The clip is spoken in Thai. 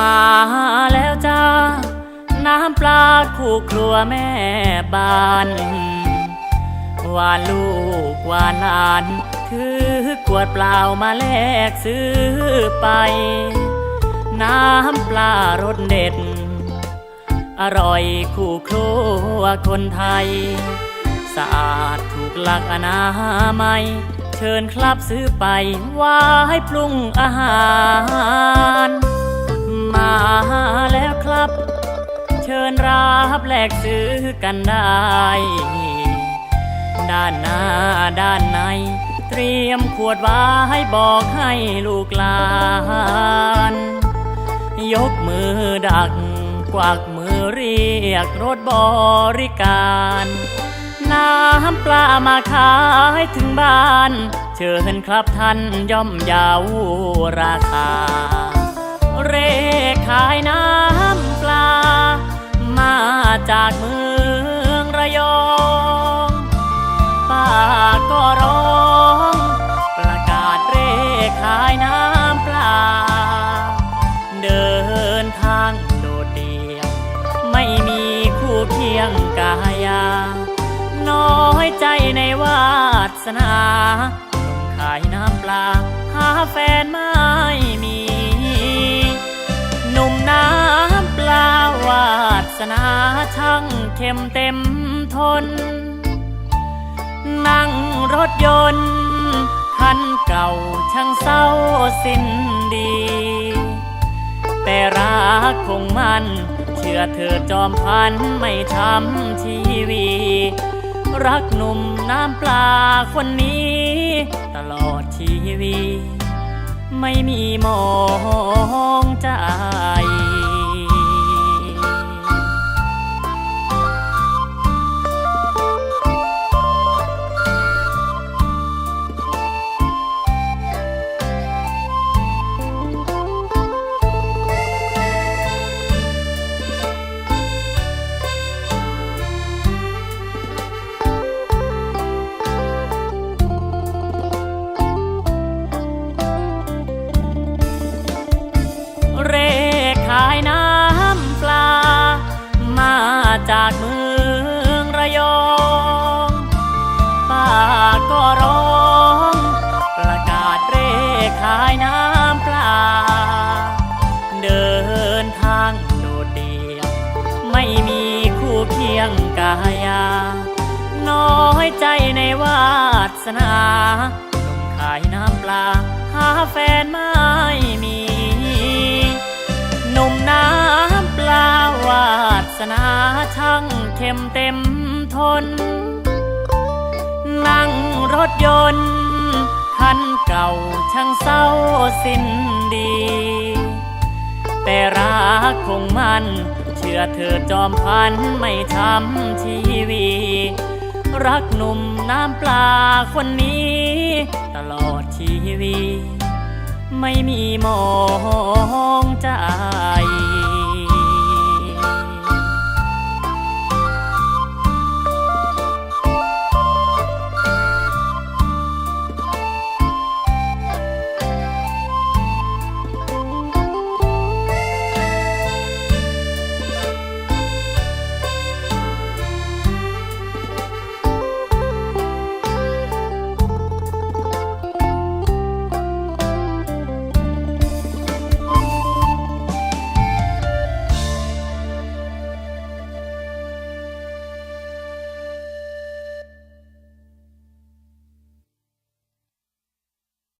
มาแล้วจ้า น้ำปลาคู่ครัวแม่บ้านว่าลูกว่าหลาน ถือกวดเปล่ามาแลกซื้อไป น้ำปลารสเด็ด อร่อยคู่ครัวคนไทย สะอาดถูกหลักอนามัยเชิญครับซื้อไปไว้ปรุงอาหาร มาแล้วครับ เชิญรับแลกซื้อกันได้ ด้านหน้าด้านใน เตรียมขวดไว้บอกให้ลูกหลาน ยกมือดักกวักมือเรียกรถบริการ น้ำปลามาขายถึงบ้าน เชิญครับท่านย่อมเยาวราคา เร่ขายน้ำปลา มาจากเมืองระยองป้าก็ร้อง ประกาศเร่ขายน้ำปลา เดินทางโดดเดี่ยว ไม่มีคู่เคียงกายา น้อยใจในวาสนาลงขายน้ำปลา หาแฟนไม่มี นาช่างเข้มเต็มทน นั่งรถยนต์คันเก่าช่างเศร้าสิ้นดี แต่รักคงมัน เชื่อเธอจอมพันไม่ช้ำชีวี รักหนุ่มน้ำปลาคนนี้ ตลอดชีวี ไม่มีมองใจ จากเมืองระยองป้าก็ร้อง ประกาศเร่ขายน้ำปลา เดินทางโดดเดี่ยว ไม่มีคู่เคียงกายา น้อยใจในวาสนาลงขายน้ำปลา หาแฟนไม่มี นาช่างเข้มเต็มทน นั่งรถยนต์คันเก่าช่างเศร้าสิ้นดี แต่รักคงมัน เชื่อเธอจอมพันไม่ช้ำชีวี รักหนุ่มน้ำปลาคนนี้ ตลอดชีวี ไม่มีมองใจ